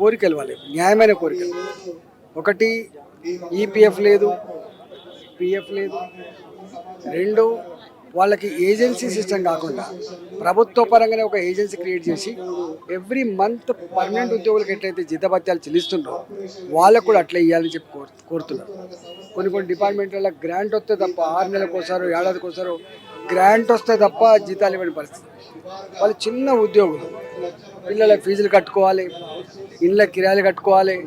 కోరికలు వాళ్ళు న్యాయమైన కోరికలు. ఒకటి ఈపీఎఫ్ లేదు పిఎఫ్ లేదు. రెండు వాళ్ళకి ఏజెన్సీ సిస్టమ్ కాకుండా ప్రభుత్వ పరంగానే ఒక ఏజెన్సీ క్రియేట్ చేసి ఎవ్రీ మంత్ పర్మనెంట్ ఉద్యోగులకు ఎట్లయితే జీతభత్యాలు చెల్లిస్తుండ్రో వాళ్ళకు కూడా అట్లా ఇవ్వాలని చెప్పి కోరుతున్నారు. కొన్ని కొన్ని డిపార్ట్మెంట్లలో గ్రాంట్ వస్తే తప్ప ఆరు నెలలకు ఒకసారి ఏడాదికి గ్రాంట్ వస్తే తప్ప జీతాలు ఇవ్వని పరిస్థితి. వాళ్ళు చిన్న ఉద్యోగులు. పిల్లల ఫీజులు కట్టుకోవాలి. ఇళ్ళ కిరాయిలు కట్టుకోవాలి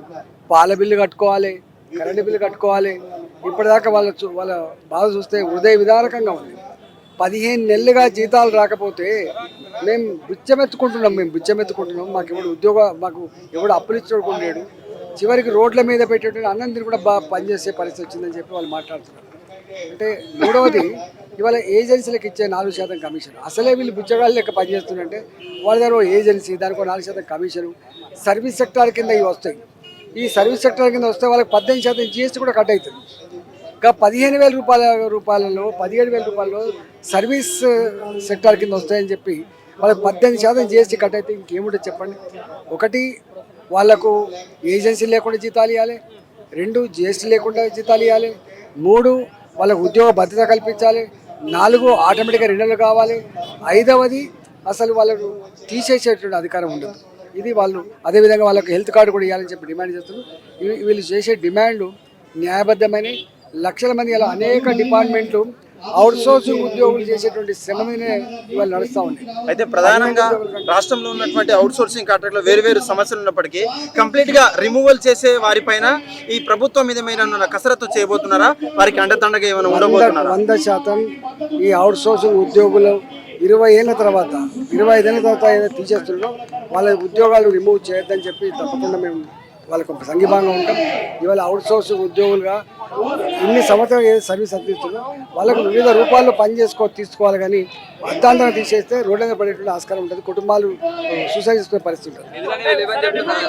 పాల బిల్లు కట్టుకోవాలి కరెంటు బిల్లు కట్టుకోవాలి. ఇప్పటిదాకా వాళ్ళ చూ- వాళ్ళ బాధ చూస్తే హృదయ విదారకంగా ఉంది. పదిహేను నెలలుగా జీతాలు రాకపోతే మేము బుచ్చమెత్తుకుంటున్నాం మేము బిచ్చమెత్తుకుంటున్నాం. మాకు ఎవడు ఉద్యోగ మాకు ఎవడు అప్పులు ఇచ్చేవాడు చివరికి రోడ్ల మీద పెట్టేటువంటి అన్నం కూడా బాగా పనిచేసే పరిస్థితి వచ్చిందని చెప్పి వాళ్ళు మాట్లాడుతున్నారు. అంటే మూడవది ఇవాళ ఏజెన్సీలకు ఇచ్చే నాలుగు శాతం కమిషన్. అసలే వీళ్ళు బుచ్చగాళ్ళు లెక్క పనిచేస్తుందంటే వాళ్ళ దగ్గర ఏజెన్సీ దానికి నాలుగు శాతం కమిషను సర్వీస్ సెక్టార్ కింద ఇవి వస్తాయి. ఈ సర్వీస్ సెక్టార్ కింద వస్తే వాళ్ళకి పద్దెనిమిది శాతం జిఎస్టీ కూడా కట్ అవుతుంది. ఇంకా పదిహేను వేల రూపాయల రూపాయలలో పదిహేడు వేల రూపాయలలో సర్వీస్ సెక్టార్ కింద వస్తాయని చెప్పి వాళ్ళకి పద్దెనిమిది శాతం జిఎస్టీ కట్ అయితే ఇంకేముంటుంది చెప్పండి? ఒకటి వాళ్ళకు ఏజెన్సీ లేకుండా జీతాలు ఇవ్వాలి రెండు జిఎస్టీ లేకుండా జీతాలు ఇవ్వాలి మూడు వాళ్ళకు ఉద్యోగ భద్రత కల్పించాలి. నాలుగు ఆటోమేటిక్గా రెండు కావాలి. ఐదవది అసలు వాళ్ళకు తీసేసేటువంటి అధికారం ఉండదు. ఇది వాళ్ళు అదేవిధంగా వాళ్ళకి హెల్త్ కార్డు కూడా ఇవ్వాలని చెప్పి డిమాండ్ చేస్తున్నారు. వీళ్ళు చేసే డిమాండ్లు న్యాయబద్ధమైన లక్షల మంది ఇలా అనేక డిపార్ట్మెంట్లు అవుట్ సోర్సింగ్ ఉద్యోగులు చేసేటువంటి శ్రమ మీదనే ఇవాళ నడుస్తూ ఉన్నాయి. అయితే ప్రధానంగా రాష్ట్రంలో ఉన్నటువంటి అవుట్ సోర్సింగ్ కాంట్రాక్ట్లో వేరు వేరు సమస్యలు ఉన్నప్పటికీ కంప్లీట్గా రిమూవల్ చేసే వారిపైన ఈ ప్రభుత్వం మీద కసరత్తు చేయబోతున్నారా? వారికి అండదండగా ఏమైనా ఉండబోతున్నారా? వంద శాతం ఈ అవుట్ సోర్సింగ్ ఉద్యోగులు ఇరవై ఏళ్ళ తర్వాత ఇరవై ఐదేళ్ళ తర్వాత ఏదైతే తీసేస్తున్నారో వాళ్ళ ఉద్యోగాలు రిమూవ్ చేయొద్దని చెప్పి తప్పకుండా మేము వాళ్ళకు ఒక సంఘీభాగంగా ఉంటాం. ఇవాళ అవుట్ సోర్సింగ్ ఉద్యోగులుగా ఇన్ని సంవత్సరాలు ఏదైతే సర్వీస్ అందిస్తున్నారో వాళ్ళకు వివిధ రూపాల్లో పని చేసుకో తీసుకోవాలి కానీ అర్థాంతరం తీసేస్తే రోడ్ల మీద పడేటువంటి ఆస్కారం ఉంటుంది. కుటుంబాలు సూసైడ్ చేసుకునే పరిస్థితి ఉంటుంది.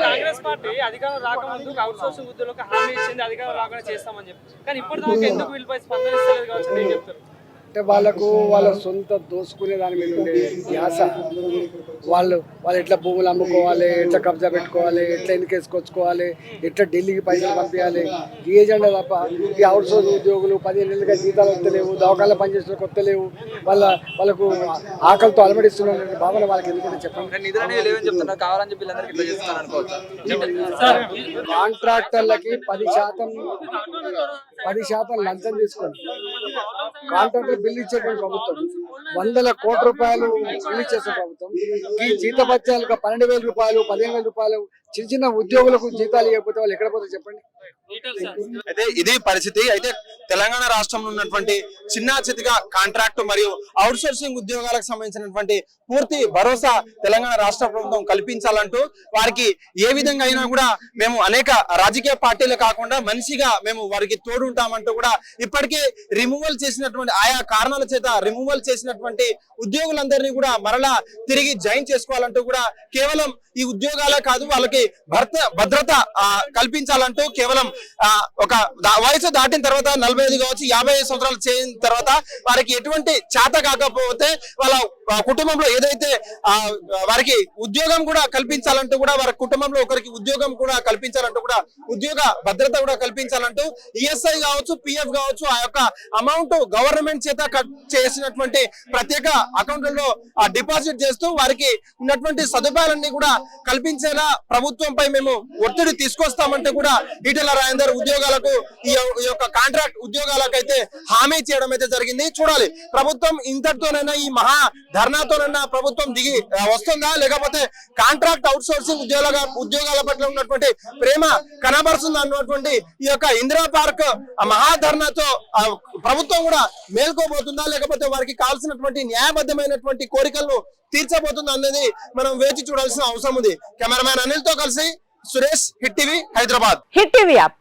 కాంగ్రెస్ పార్టీ అధికారం రాకముందు అవుట్ సోర్సింగ్ ఉద్యోగులకు హామీ ఇచ్చింది అధికారం రాకుండా చేస్తామని చెప్పి. కానీ ఇప్పటిదాకా ఎందుకు వీళ్ళపై స్పందనిస్తలేదు కావచ్చు? నేను చెప్తారు? అంటే వాళ్ళకు వాళ్ళ సొంత దోసుకునే దాని మీద ఉండే ధ్యాస. వాళ్ళు వాళ్ళు ఎట్లా భూములు అమ్ముకోవాలి ఎట్లా కబ్జా పెట్టుకోవాలి ఎట్లా ఎన్నికేసుకొచ్చుకోవాలి ఎట్లా ఢిల్లీకి పైసలు పంపించాలి ఈ ఏజెండా తప్ప ఈ అవుట్ సోర్స్ ఉద్యోగులు పదిహేను నెలలుగా జీతాలు వస్తలేవు దవాఖాన పనిచేసిన కొత్తలేవు వాళ్ళ వాళ్ళకు ఆకలితో అలమడిస్తున్న భావన వాళ్ళకి ఎందుకంటే చెప్పండి? కాంట్రాక్టర్లకి పది శాతం పది శాతం లంచం తీసుకోండి. కాంట్రాక్టర్ బిల్లు ఇచ్చేటువంటి ప్రభుత్వం. వందల కోట్ల రూపాయలు బిల్లు ఇచ్చేసిన ప్రభుత్వం. ఈ జీతభత్యాలుగా పన్నెండు వేల రూపాయలు పదిహేను వేల రూపాయలు చిన్న చిన్న ఉద్యోగులకు జీతాలు ఇవ్వకపోతే వాళ్ళు ఎక్కడ పోతే చెప్పండి? అయితే ఇదే పరిస్థితి. అయితే తెలంగాణ రాష్ట్రంలో ఉన్నటువంటి చిన్నా చితిగా కాంట్రాక్ట్ మరియు అవుట్ సోర్సింగ్ ఉద్యోగాలకు సంబంధించినటువంటి పూర్తి భరోసా తెలంగాణ రాష్ట్ర ప్రభుత్వం కల్పించాలంటూ వారికి ఏ విధంగా అయినా కూడా మేము అనేక రాజకీయ పార్టీలు కాకుండా మనిషిగా మేము వారికి తోడుంటామంటూ కూడా ఇప్పటికే రిమూవల్ చేసినటువంటి ఆయా కారణాల చేత రిమూవల్ చేసినటువంటి ఉద్యోగులందరినీ కూడా మరలా తిరిగి జాయిన్ చేసుకోవాలంటూ కూడా కేవలం ఈ ఉద్యోగాలే కాదు వాళ్ళకి భర్త భద్రత కల్పించాలంటూ కేవలం ఆ, ఒక వయసు దాటిన తర్వాత నలభై ఐదు కావచ్చు యాభై సంవత్సరాలు చేయిన తర్వాత వారికి ఎటువంటి చేత కాకపోతే వాళ్ళ కుటుంబంలో ఏదైతే ఆ, వారికి ఉద్యోగం కూడా కల్పించాలంటూ కూడా వారి కుటుంబంలో ఒకరికి ఉద్యోగం కూడా కల్పించాలంటూ కూడా ఉద్యోగ భద్రత కూడా కల్పించాలంటూ ఈఎస్ఐ కావచ్చు పిఎఫ్ కావచ్చు ఆ యొక్క అమౌంట్ గవర్నమెంట్ చేత కట్ చేసినటువంటి ప్రత్యేక అకౌంట్లలో డిపాజిట్ చేస్తూ వారికి ఉన్నటువంటి సదుపాయాలన్నీ కూడా కల్పించేలా ప్రభుత్వంపై మేము ఒత్తిడి తీసుకొస్తామంటే కూడా ఈటెల రాజేందర్ ఉద్యోగాలకు ఈ ఈ యొక్క కాంట్రాక్ట్ ఉద్యోగాలకు అయితే హామీ చేయడం అయితే జరిగింది. చూడాలి ప్రభుత్వం ఇంతటితోనైనా ఈ మహా ధర్నాతోనన్నా ప్రభుత్వం దిగి వస్తుందా? లేకపోతే కాంట్రాక్ట్ అవుట్ సోర్సింగ్ ఉద్యోగ ఉద్యోగాల పట్ల ఉన్నటువంటి ప్రేమ కనబరుస్తుందా అన్నటువంటి ఈ యొక్క ఇందిరా పార్క్ మహాధర్నాతో ప్రభుత్వం కూడా మేల్కోబోతుందా? లేకపోతే వారికి కావాల్సినటువంటి న్యాయబద్ధమైనటువంటి కోరికలను తీర్చబోతుందా అనేది మనం వేచి చూడాల్సిన అవసరం ఉంది. కెమెరామ్యాన్ అనిల్తో కలిసి Suresh hit TV Hyderabad. Hit TV app.